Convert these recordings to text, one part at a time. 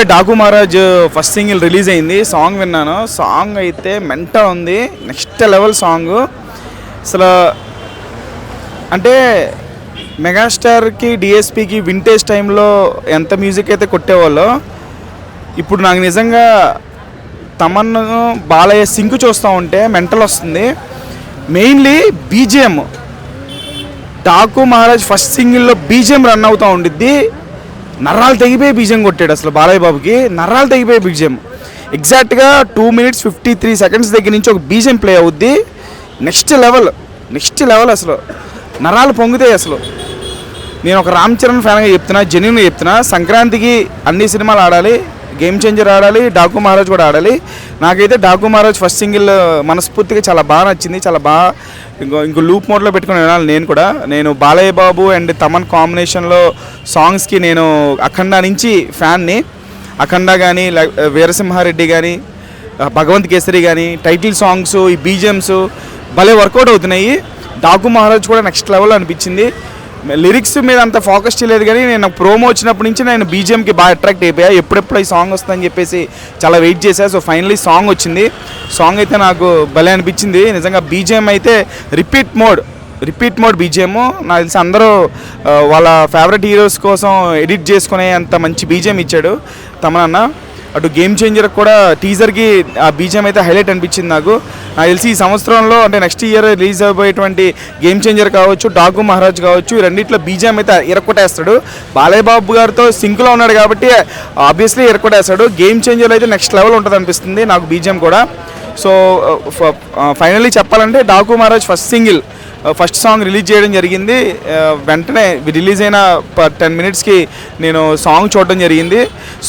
Daaku Maharaj first single release అయింది. Song విన్నాను. Song అయితే మెంట ఉంది. Next level song. అసలు అంటే మెగాస్టార్కి డిఎస్పికి వింటేజ్ టైంలో ఎంత మ్యూజిక్ అయితే కొట్టేవాళ్ళో ఇప్పుడు నాకు నిజంగా తమన్ను బాలయ్య సింక్ చూస్తూ ఉంటే మెంటల్ వస్తుంది. Mainly BGM. Daaku Maharaj first సింగిల్లో BGM run అవుతూ ఉండిద్ది. నర్రాలు తెగిపోయి బీజం కొట్టాడు అసలు బాలయ్య బాబుకి. నర్రాలు తెగిపోయి బీజం. ఎగ్జాక్ట్గా two minutes fifty three seconds దగ్గర నుంచి ఒక బీజం ప్లే అవుద్ది. నెక్స్ట్ లెవెల్ నెక్స్ట్ లెవెల్ అసలు. నరాలు పొంగుతాయి అసలు. నేను ఒక రామ్ చరణ్ ఫ్యాన్గా చెప్తున్నా జెన్యున్గా చెప్తున్నా. సంక్రాంతికి అన్ని సినిమాలు ఆడాలి. గేమ్ చేంజర్ ఆడాలి డాకు మహారాజ్ కూడా ఆడాలి. నాకైతే డాకు మహారాజ్ ఫస్ట్ సింగిల్ మనస్ఫూర్తిగా చాలా బాగా నచ్చింది చాలా బాగా ఇంకో ఇంకో లూప్ మోడ్లో పెట్టుకుని వినాలి నేను కూడా. నేను బాలయ్య బాబు అండ్ తమన్ కాంబినేషన్లో సాంగ్స్కి నేను అఖండ నుంచి ఫ్యాన్ని అఖండ కానీ uh, వీరసింహారెడ్డి కానీ uh, భగవంత్ కేసరి కానీ టైటిల్ సాంగ్స్ ఈ బీజిఎమ్స్ భలే వర్కౌట్ అవుతున్నాయి. డాకు మహారాజ్ కూడా నెక్స్ట్ లెవెల్ అనిపించింది. లిరిక్స్ మీద అంత ఫోకస్ చేయలేదు కానీ నేను ప్రోమో వచ్చినప్పటి నుంచి నేను బీజిఎంకి బాగా అట్రాక్ట్ అయిపోయా. ఎప్పుడెప్పుడు ఈ సాంగ్ వస్తుందని చెప్పేసి చాలా వెయిట్ చేశా. సో ఫైనలీ సాంగ్ వచ్చింది. సాంగ్ అయితే నాకు భలే అనిపించింది. నిజంగా బీజిఎం అయితే repeat mode repeat mode BGM నాకు తెలిసి అందరూ వాళ్ళ ఫేవరెట్ హీరోస్ కోసం ఎడిట్ చేసుకునే అంత మంచి బీజిఎం ఇచ్చాడు. తమనన్న అటు గేమ్ చేంజర్ కూడా టీజర్కి ఆ బీజిఎం అయితే హైలైట్ అనిపించింది నాకు. నాకు తెలిసి ఈ సంవత్సరంలో అంటే నెక్స్ట్ ఇయర్ రిలీజ్ అయిపోయేటువంటి గేమ్ చేంజర్ కావచ్చు డాగు మహారాజ్ కావచ్చు ఈ రెండిట్లో బీజిఎం అయితే ఇరక్కొట్టేస్తాడు. బాలయ్య బాబు గారితో సింక్లో ఉన్నాడు కాబట్టి ఆబ్వియస్లీ ఇరక్కొట్టేస్తాడు. గేమ్ చేంజర్ అయితే నెక్స్ట్ లెవెల్ ఉంటుంది అనిపిస్తుంది నాకు బీజిఎం కూడా. సో ఫైనల్లీ చెప్పాలంటే Daaku Maharaj first single first song release చేయడం జరిగింది. వెంటనే రిలీజ్ అయిన టెన్ మినిట్స్కి నేను సాంగ్ చూడడం జరిగింది.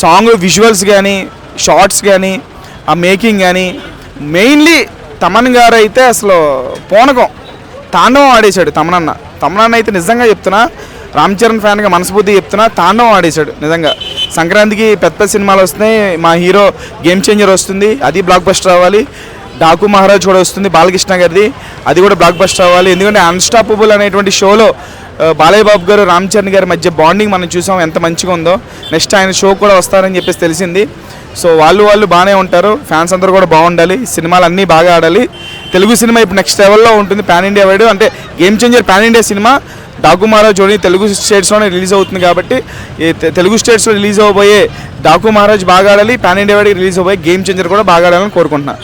సాంగ్ విజువల్స్ కానీ షార్ట్స్ కానీ ఆ మేకింగ్ కానీ మెయిన్లీ తమన్ గారు అయితే అసలు పోనకం. తాండవం ఆడేశాడు తమనన్న. తమనన్న అయితే నిజంగా చెప్తున్నా రామ్ చరణ్ ఫ్యాన్గా మనస్ఫూర్తి చెప్తున్నా తాండవం ఆడేశాడు నిజంగా. సంక్రాంతికి పెద్ద పెద్ద సినిమాలు వస్తున్నాయి మా హీరో గేమ్ చేంజర్ వస్తుంది అది బ్లాక్ బస్టర్ అవ్వాలి డాకు మహారాజ్ కూడా వస్తుంది బాలకృష్ణ గారిది. అది కూడా బ్లాక్ బస్టర్ అవ్వాలి. ఎందుకంటే అన్స్టాపబుల్ అనేటువంటి షోలో బాలయ్య బాబు గారు రామ్ చరణ్ గారి మధ్య బాండింగ్ మనం చూసాం ఎంత మంచిగా ఉందో. నెక్స్ట్ ఆయన షో కూడా వస్తారని చెప్పేసి తెలిసింది. సో వాళ్ళు వాళ్ళు బాగానే ఉంటారు. ఫ్యాన్స్ అందరూ కూడా బాగుండాలి. సినిమాలు అన్నీ బాగా ఆడాలి. తెలుగు సినిమా ఇప్పుడు నెక్స్ట్ లెవెల్లో ఉంటుంది పాన్ ఇండియా వైడ్ అంటే గేమ్ చేంజర్ పాన్ ఇండియా సినిమా. డాకు మహారాజ్ ఓన్లీ తెలుగు స్టేట్స్లోనే రిలీజ్ అవుతుంది కాబట్టి ఈ తెలుగు స్టేట్స్లో రిలీజ్ అవబోయే డాకు మహారాజ్ బాగా ఆడాలి పాన్ ఇండియా వైడ్ రిలీజ్ అవబోయే గేమ్ చేంజర్ కూడా బాగా ఆడాలని కోరుకుంటున్నాను